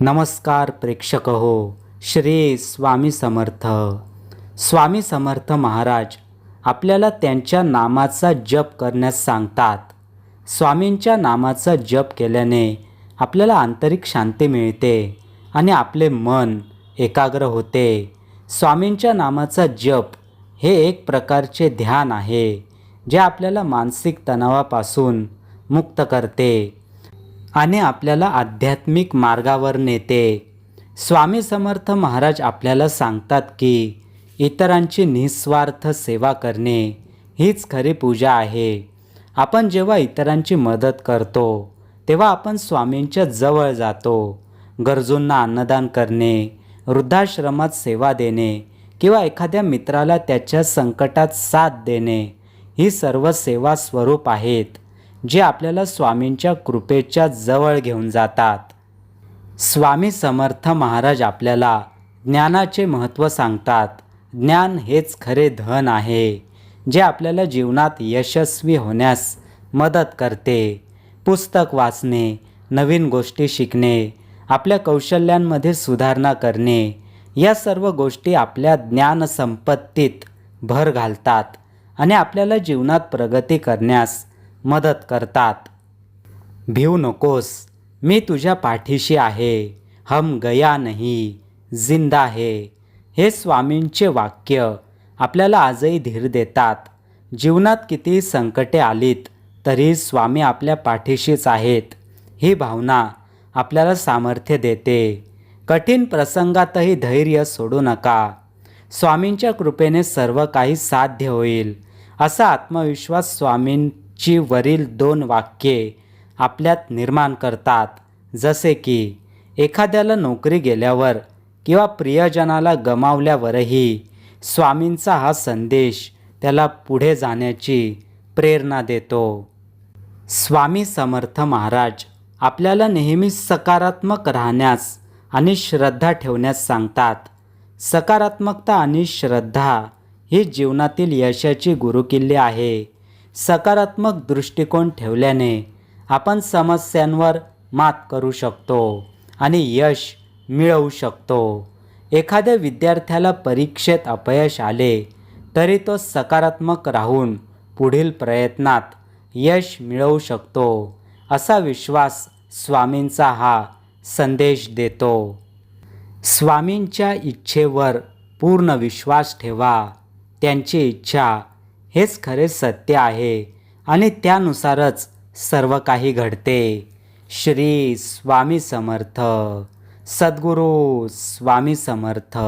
नमस्कार प्रेक्षक हो श्री स्वामी समर्थ. स्वामी समर्थ महाराज आपल्याला त्यांच्या नामाचा जप करण्यास सांगतात. स्वामींच्या नामाचा जप केल्याने आपल्याला आंतरिक शांती मिळते आणि आपले मन एकाग्र होते. स्वामींच्या नामाचा जप हे एक प्रकारचे ध्यान आहे जे आपल्याला मानसिक तणावापासून मुक्त करते. आणि आपल्याला आध्यात्मिक मार्गावर नेते. स्वामी समर्थ महाराज आपल्याला सांगतात की इतरांची निस्वार्थ सेवा करणे हीच खरी पूजा आहे. आपण जेव्हा इतरांची मदत करतो तेव्हा आपण स्वामींच्या जवळ जातो. गरजूंना अन्नदान करणे वृद्धाश्रमात सेवा देणे किंवा एखाद्या मित्राला त्याच्या संकटात साथ देणे ही सर्व सेवा स्वरूप आहेत. जे आपल्याला स्वामींच्या कृपेच्या जवळ घेऊन जातात. स्वामी समर्थ महाराज आपल्याला ज्ञानाचे महत्त्व सांगतात. ज्ञान हेच खरे धन आहे जे आपल्याला जीवनात यशस्वी होण्यास मदत करते. पुस्तक वाचणे नवीन गोष्टी शिकणे आपल्या कौशल्यांमध्ये सुधारणा करणे या सर्व गोष्टी आपल्या ज्ञानसंपत्तीत भर घालतात आणि आपल्याला जीवनात प्रगती करण्यास मदत करतात. भिऊ नकोस मी तुझ्या पाठीशी आहे. हम गया नाही जिंदा है. हे स्वामींचे वाक्य आपल्याला आजही धीर देतात. जीवनात कितीही संकटे आलीत तरी स्वामी आपल्या पाठीशीच आहेत. ही भावना आपल्याला सामर्थ्य देते. कठीण प्रसंगातही धैर्य सोडू नका. स्वामींच्या कृपेने सर्व काही साध्य होईल असा आत्मविश्वास ची वरील दोन वाक्ये आपल्यात निर्माण करतात. जसे की एखाद्याला नोकरी गेल्यावर किंवा प्रियजनाला गमावल्यावरही स्वामींचा हा संदेश त्याला पुढे जाण्याची प्रेरणा देतो. स्वामी समर्थ महाराज आपल्याला नेहमी सकारात्मक राहण्यास आणि श्रद्धा ठेवण्यास सांगतात. सकारात्मकता आणि श्रद्धा ही जीवनातील यशाची गुरुकिल्ली आहे. सकारात्मक दृष्टिकोन ठेवल्याने आपण समस्यांवर मात करू शकतो आणि यश मिळवू शकतो. एखाद्या विद्यार्थ्याला परीक्षेत अपयश आले तरी तो सकारात्मक राहून पुढील प्रयत्नात यश मिळवू शकतो असा विश्वास स्वामींचा हा संदेश देतो. स्वामींच्या इच्छेवर पूर्ण विश्वास ठेवा त्यांची इच्छा हेच खरे सत्य आहे आणि त्यानुसारच सर्व काही घडते. श्री स्वामी समर्थ. सद्गुरू स्वामी समर्थ.